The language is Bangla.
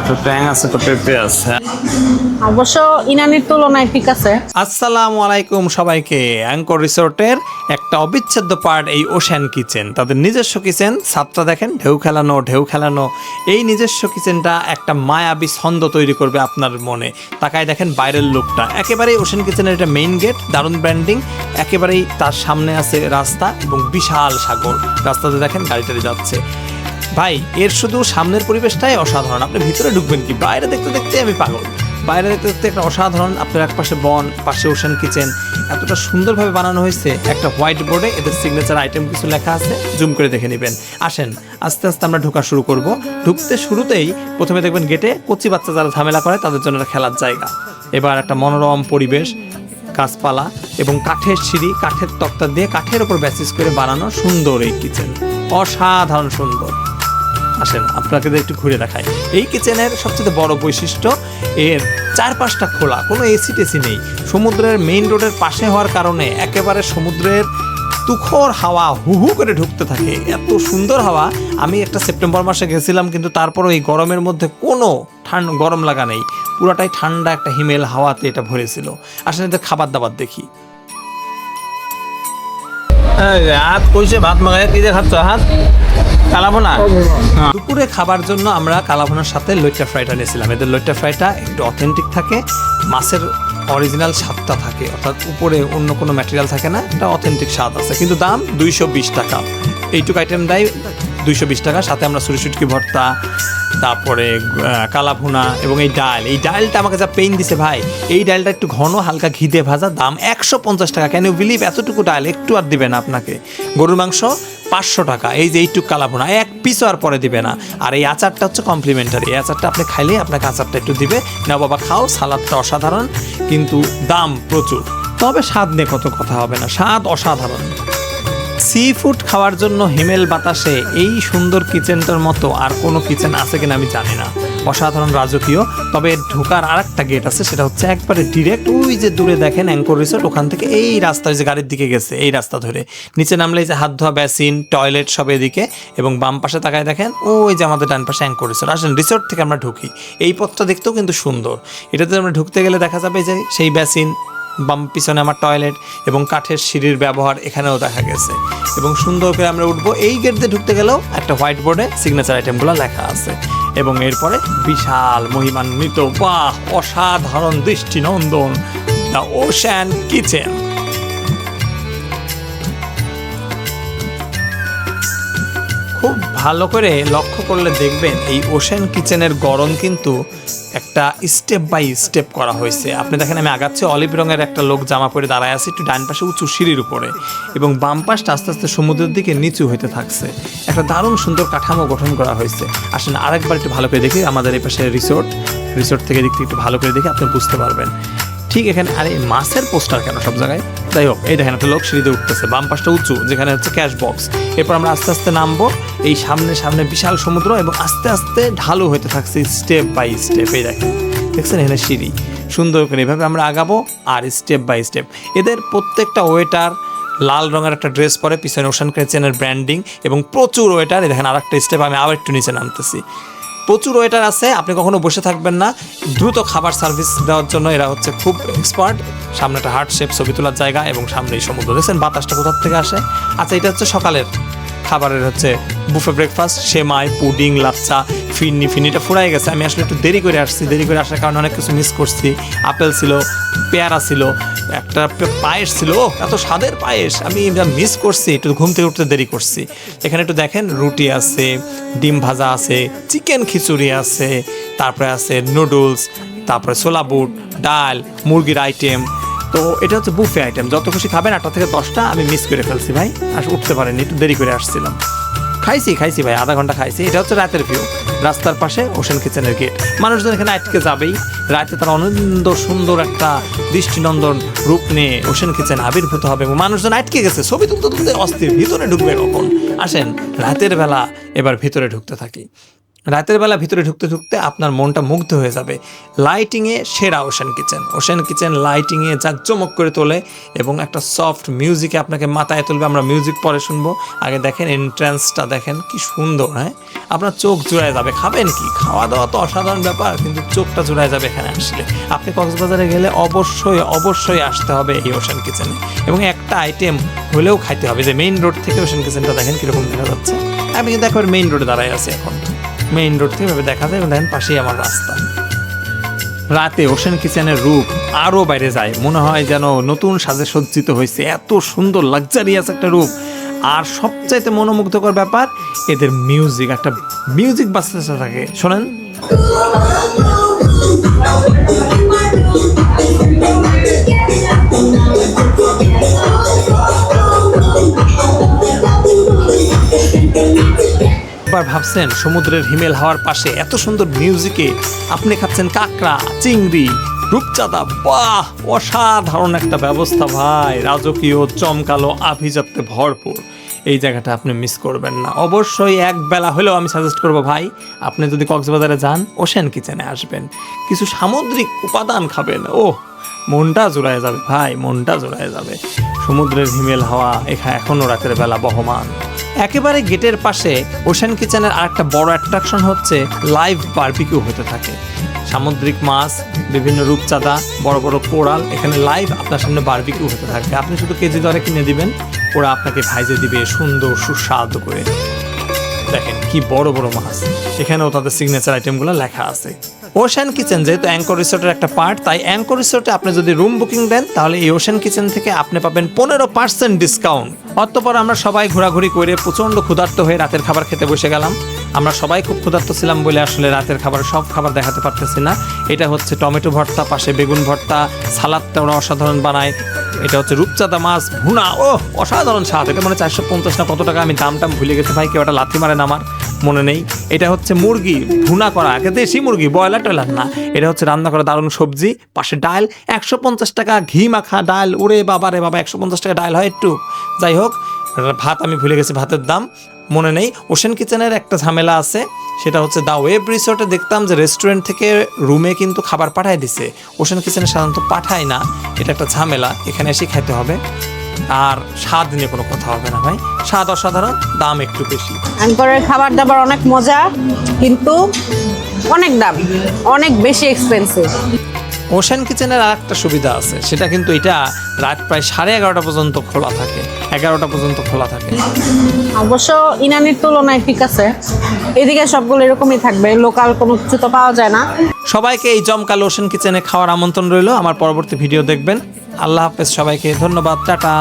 একটু ট্যাং আছে একটু পেঁপে আছে। অবশ্য ইনানির তুলনায় ঠিক আছে। আসসালামু আলাইকুম সবাইকে। অ্যাঙ্কর রিসোর্টের একটা অবিচ্ছেদ্য পার্ট এই ওশান কিচেন তাদের নিজস্ব কিচেন দেখেন ঢেউ খেলানো ঢেউ খেলানো। এই নিজস্ব কিচেনটা একটা মায়াবী ছন্দ তৈরি করবে আপনার মনে। তাকায় দেখেন বাইরের লুকটা। একেবারেই ওশান কিচেনের এটা মেইন গেট দারুণ ব্র্যান্ডিং একেবারেই তার সামনে আছে রাস্তা এবং বিশাল সাগর। রাস্তাতে দেখেন গাড়ি টাড়ি যাচ্ছে। ভাই, এর শুধু সামনের পরিবেশটাই অসাধারণ। আপনি ভিতরে ঢুকবেন কি? বাইরে দেখতে দেখতে আমি পাগল। বাইরে দেখতে দেখতে একটা অসাধারণ আপনার এক পাশে বন, পাশে ওশান কিচেন। এতটা সুন্দরভাবে বানানো হয়েছে একটা হোয়াইট বোর্ডে এদের সিগনেচার আইটেম কিছু লেখা আছে, জুম করে দেখে নেবেন। আসেন, আস্তে আস্তে আমরা ঢোকা শুরু করব। ঢুকতে শুরুতেই প্রথমে দেখবেন গেটে কচি বাচ্চা যারা ঝামেলা করে, তাদের জন্য একটা খেলার জায়গা। এবার একটা মনোরম পরিবেশ, গাছপালা এবং কাঠের সিঁড়ি, কাঠের তক্তা দিয়ে কাঠের ওপর ব্যাসিস করে বানানো সুন্দর এই কিচেন। অসাধারণ সুন্দর। আসেন, আপনাকে একটু ঘুরে দেখাই। এই কিচেনের সবচেয়ে বড় বৈশিষ্ট্য, এর চারপাশটা খোলা, কোনো এসি টেসি নেই। সমুদ্রের মেইন রোডের পাশে হওয়ার কারণে একেবারে সমুদ্রের তুখর হাওয়া হু হু করে ঢুকতে থাকে। এত সুন্দর হাওয়া। আমি একটা সেপ্টেম্বর মাসে গেছিলাম, কিন্তু তারপরও এই গরমের মধ্যে কোনো ঠান্ডা, গরম লাগা নেই। পুরাটাই ঠান্ডা একটা হিমেল হাওয়াতে এটা ভরেছিল। আসলে খাবার দাবার দেখি। হাত কইছে ভাত মাখায় কি যে খাচ্ছ হাত কালাবো হ্যাঁ। দুপুরে খাবার জন্য আমরা কালাভোনার সাথে লইট্টা ফ্রাইটা নিয়েছিলাম। এদের লইট্টা ফ্রাইটা একটু অথেন্টিক থাকে মাছের অরিজিনাল স্বাদটা থাকে অর্থাৎ উপরে অন্য কোনো ম্যাটেরিয়াল থাকে না এটা অথেন্টিক স্বাদ আছে। কিন্তু দাম দুইশো বিশ টাকা। এইটুকু আইটেম দেয় দুইশো বিশ টাকা, সাথে আমরা সুরি সুটকি ভর্তা, তারপরে কালাভুনা এবং এই ডাল। এই ডালটা আমাকে যা পেইন দিছে ভাই, এই ডালটা একটু ঘন, হালকা ঘি দিয়ে ভাজা, দাম একশো পঞ্চাশ টাকা। কেন বিলিভ এতটুকু ডাল? একটু আর দিবে না আপনাকে। গরুর মাংস পাঁচশো টাকা, এই যে এইটুকু কালাভুনা, এক পিসও আর পরে দিবে না। আর এই আচারটা হচ্ছে কমপ্লিমেন্টারি এই আচারটা আপনি খাইলে আপনাকে আচারটা একটু দিবে। না বাবা, খাও, সালাদটা অসাধারণ, কিন্তু দাম প্রচুর। তবে স্বাদ নিয়ে কত কথা হবে না, স্বাদ অসাধারণ। সি ফুড খাওয়ার জন্য হিমেল বাতাসে এই সুন্দর কিচেনটার মতো আর কোনো কিচেন আছে কিনা আমি জানি না। অসাধারণ রাজকীয়, তবে ঢোকার আর একটা গেট আছে, সেটা হচ্ছে একবারে ডিরেক্ট ওই যে দূরে দেখেন অ্যাঙ্কর রিসোর্ট ওখান থেকে এই রাস্তা যে গাড়ির দিকে গেছে, এই রাস্তা ধরে। নিচে নামলে যে হাত ধোয়া বেসিন টয়লেট সব এদিকে, এবং বাম পাশে তাকায় দেখেন ওই যে আমাদের ডান পাশে অ্যাঙ্কর রিসোর্ট আসেন রিসোর্ট থেকে আমরা ঢুকি। এই পথটা দেখতেও কিন্তু সুন্দর। এটাতে আমরা ঢুকতে গেলে দেখা যাবে যে সেই বেসিন বাম পিছনে আমার টয়লেট এবং কাঠের সিঁড়ির ব্যবহার এখানেও দেখা গেছে। এবং সুন্দর করে আমরা উঠবো। এই গেট দিয়ে ঢুকতে গেলেও একটা হোয়াইট বোর্ডে সিগনেচার আইটেমগুলো লেখা আছে। এবং এরপরে বিশাল মহিমান্বিত, বাহ, অসাধারণ দৃষ্টিনন্দন দ্য ওশান কিচেন খুব ভালো করে লক্ষ্য করলে দেখবেন এই ওশেন কিচেনের গরম কিন্তু একটা স্টেপ বাই স্টেপ করা হয়েছে। আপনি দেখেন আমি আগাচ্ছি অলিভ রঙের একটা লোক জামা পরে দাঁড়ায় আছে, একটু ডান পাশে উঁচু সিঁড়ির উপরে এবং বাম পাশটা আস্তে আস্তে সমুদ্রের দিকে নিচু হতে থাকছে। একটা দারুণ সুন্দর কাঠামো গঠন করা হয়েছে। আসলে আরেকবার একটু ভালো করে দেখি, আমাদের এই পাশে রিসোর্ট রিসোর্ট থেকে থেকে একটু ভালো করে দেখে আপনি বুঝতে পারবেন। ঠিক এখানে, আরে মাছের পোস্টার কেন সব জায়গায়? যাই হোক, এই দেখেন একটা লোক সিঁড়িতে উঠতেছে, বাম পাশটা উঁচু, যেখানে হচ্ছে ক্যাশ বক্স এরপর আমরা আস্তে আস্তে নামবো, এই সামনে সামনে বিশাল সমুদ্র এবং আস্তে আস্তে ঢালু হতে থাকছে স্টেপ বাই স্টেপ এই দেখেন। দেখছেন এখানে সিঁড়ি? সুন্দর করে এভাবে আমরা আগাবো আর স্টেপ বাই স্টেপ এদের প্রত্যেকটা ওয়েটার লাল রঙের একটা ড্রেস পরে, পিছনে ওশান কিচেনের ব্র্যান্ডিং এবং প্রচুর ওয়েটার দেখেন আর একটা স্টেপ আমি আবার একটু নিচে নামতেছি। প্রচুর ওয়েটার আছে, আপনি কখনো বসে থাকবেন না। দ্রুত খাবার সার্ভিস দেওয়ার জন্য এরা হচ্ছে খুব এক্সপার্ট সামনে একটা হার্ট শেপ ছবি তোলার জায়গা এবং সামনেই সমুদ্র। দেখছেন বাতাসটা কোথার থেকে আসে? আচ্ছা এটা হচ্ছে সকালের খাবারের হচ্ছে বুফে ব্রেকফাস্ট সেমাই পুডিং লাচ্চা ফিরনি ফিরনিটা ফুরাই গেছে। আমি আসলে একটু দেরি করে আসছি। দেরি করে আসার কারণে অনেক কিছু মিস করছি। আপেল ছিল পেয়ারা ছিল একটা পায়েস ছিল। ও, এত স্বাদের পায়েস। আমি মিস করছি একটু ঘুম থেকে উঠতে দেরি করছি। এখানে একটু দেখেন রুটি আছে ডিম ভাজা আছে চিকেন খিচুড়ি আছে তারপরে আছে নুডলস তারপরে ছোলা বুট ডাল মুরগির আইটেম তো এটা হচ্ছে বুফে আইটেম যত খুশি খাবেন আটটা থেকে দশটা, আমি মিস করে ফেলছি ভাই। আর উঠতে পারেনি, একটু দেরি করে আসছিলাম। খাইছি খাইছি ভাই, আধা ঘণ্টা খাইছি। এটা হচ্ছে রাতের ভিউ রাস্তার পাশে ওশান কিচেনের গেট মানুষজন এখানে আটকে যাবেই। রাতে তারা আনন্দ সুন্দর একটা দৃষ্টিনন্দন রূপ নিয়ে ওশান কিচেন আবির্ভূত হবে এবং মানুষজন আটকে গেছে। ছবি তুলতে তুলতে অস্থির, ভিতরে ঢুকবে কখন? আসেন, রাতের বেলা এবার ভিতরে ঢুকতে থাকি। রাতের বেলা ভিতরে ঢুকতে ঢুকতে আপনার মনটা মুগ্ধ হয়ে যাবে। লাইটিংয়ে সেরা ওশান কিচেন ওশান কিচেন লাইটিংয়ে জাঁকজমক করে তোলে এবং একটা সফট মিউজিকে আপনাকে মাথায় তুলবে। আমরা মিউজিক পরে শুনব। আগে দেখেন এন্ট্রান্সটা দেখেন, কি সুন্দর হ্যাঁ? আপনার চোখ জুড়ায় যাবে। খাবেন কি? খাওয়া দাওয়া তো অসাধারণ ব্যাপার, কিন্তু চোখটা জুড়ায় যাবে এখানে আসলে। আপনি কক্সবাজারে গেলে অবশ্যই অবশ্যই আসতে হবে এই ওশান কিচেনে এবং একটা আইটেম হলেও খাইতে হবে। যে মেইন রোড থেকে ওশান কিচেনটা দেখেন কীরকম দেখা যাচ্ছে। আমি কিন্তু একবার মেইন রোডে দাঁড়ায় আছি এখন। মেইন রোড থেকে এভাবে দেখা যায় এবং দেখেন পাশেই আমার রাস্তা। রাতে ওশান কিচেনের রূপ আরও বাইরে যায়। মনে হয় যেন নতুন সাজে সজ্জিত হয়েছে। এত সুন্দর লাক্সারিয়াস একটা রূপ। আর সবচাইতে মনোমুগ্ধকর ব্যাপার, এদের মিউজিক একটা মিউজিক বাজতে থাকে। শোনেন। এবার ভাবছেন সমুদ্রের হিমেল হাওয়ার পাশে এত সুন্দর মিউজিকে আপনি খাচ্ছেন কাঁকড়া, চিংড়ি, রূপচাঁদা, বাহ, অসাধারণ একটা ব্যবস্থা ভাই। রাজকীয় চমকালো আভিজাত্যে ভরপুর। এই জায়গাটা আপনি মিস করবেন না। অবশ্যই এক বেলা হলেও আমি সাজেস্ট করব ভাই, আপনি যদি কক্সবাজারে যান ওশেন কিচেনে আসবেন। কিছু সামুদ্রিক উপাদান খাবেন। ও মনটা জোড়ায় যাবে। ভাই, মনটা জোড়ায় যাবে। সমুদ্রের হিমেল হাওয়া এখানে এখনও রাতের বেলা বহমান। একেবারে গেটের পাশে ওশান কিচেনের আরেকটা বড় অ্যাট্রাকশন হচ্ছে লাইভ বারবিকিউ হতে থাকে। সামুদ্রিক মাছ, বিভিন্ন রূপচাঁদা, বড় বড় কোরাল এখানে লাইভ আপনার সামনে বার্বিকিউ হতে থাকবে। আপনি শুধু কেজি দরে কিনে দিবেন, ওরা আপনাকে ভাইজে দিবে সুন্দর, সুস্বাদু করে। দেখেন কি বড় বড় মাছ। এখানেও তাদের সিগনেচার আইটেমগুলো লেখা আছে। ওশান কিচেন যেহেতু অ্যাঙ্কর রিসোর্টের একটা পার্ট তাই অ্যাঙ্কর রিসোর্টে আপনি যদি রুম বুকিং দেন, তাহলে এই ওশান কিচেন থেকে আপনি পাবেন পনেরো পার্সেন্ট ডিসকাউন্ট অতপর আমরা সবাই ঘোরাঘুরি করে প্রচণ্ড ক্ষুধার্ত হয়ে রাতের খাবার খেতে বসে গেলাম। আমরা সবাই খুব ক্ষুধার্ত ছিলাম বলে আসলে রাতের খাবার, সব খাবার দেখাতে পারতেছি না। এটা হচ্ছে টমেটো ভর্তা, পাশে বেগুন ভর্তা সালাদটা ওরা অসাধারণ বানায়। এটা হচ্ছে রূপচাঁদা মাছ, ভুনা ও অসাধারণ স্বাদ। এটা মানে চারশো পঞ্চাশ না কত টাকা? আমি দাম টাম ভুলে গেছি। ভাই, কেউ একটা লাথি মারেন আমার। মনে নেই। এটা হচ্ছে মুরগি ভুনা করা। আগে দেশি মুরগি, ব্রয়লার টয়লার না। এটা হচ্ছে রান্না করা দারুণ সবজি, পাশে ডাল, একশো পঞ্চাশ টাকা ঘি মাখা ডাল। ওরে বাবা রে বাবা, একশো পঞ্চাশ টাকা ডাল হয় একটু। যাই হোক ভাত, আমি ভুলে গেছি ভাতের দাম, মনে নেই। ওশেন কিচেনের একটা ঝামেলা আছে, সেটা হচ্ছে দা ওয়েব রিসোর্টে দেখতাম যে রেস্টুরেন্ট থেকে রুমে কিন্তু খাবার পাঠায় দিছে। ওশেন কিচেনে সাধারণত পাঠায় না। এটা একটা ঝামেলা, এখানে এসে খেতে হবে। আর স্বাদ নিয়ে কোনো কথা হবে না ভাই। স্বাদ অসাধারণ দাম একটু বেশি। অ্যাঙ্করের খাবার দাবার অনেক মজা কিন্তু অনেক দাম অনেক বেশি এক্সপেন্সিভ ওশান কিচেনের আর একটা সুবিধা আছে সেটা কিন্তু এটা রাত প্রায় সাড়ে এগারোটা পর্যন্ত খোলা থাকে এগারোটা পর্যন্ত খোলা থাকে। অবশ্য ইনানির তুলনায় ঠিক আছে। এদিকে সবগুলো এরকমই থাকবে লোকাল কোনো কিছু তো পাওয়া যায় না। সবাইকে এই জমকাল ওশান কিচেনে খাওয়ার আমন্ত্রণ রইল আমার পরবর্তী ভিডিও দেখবেন। আল্লাহ হাফেজ সবাইকে ধন্যবাদ টাটা।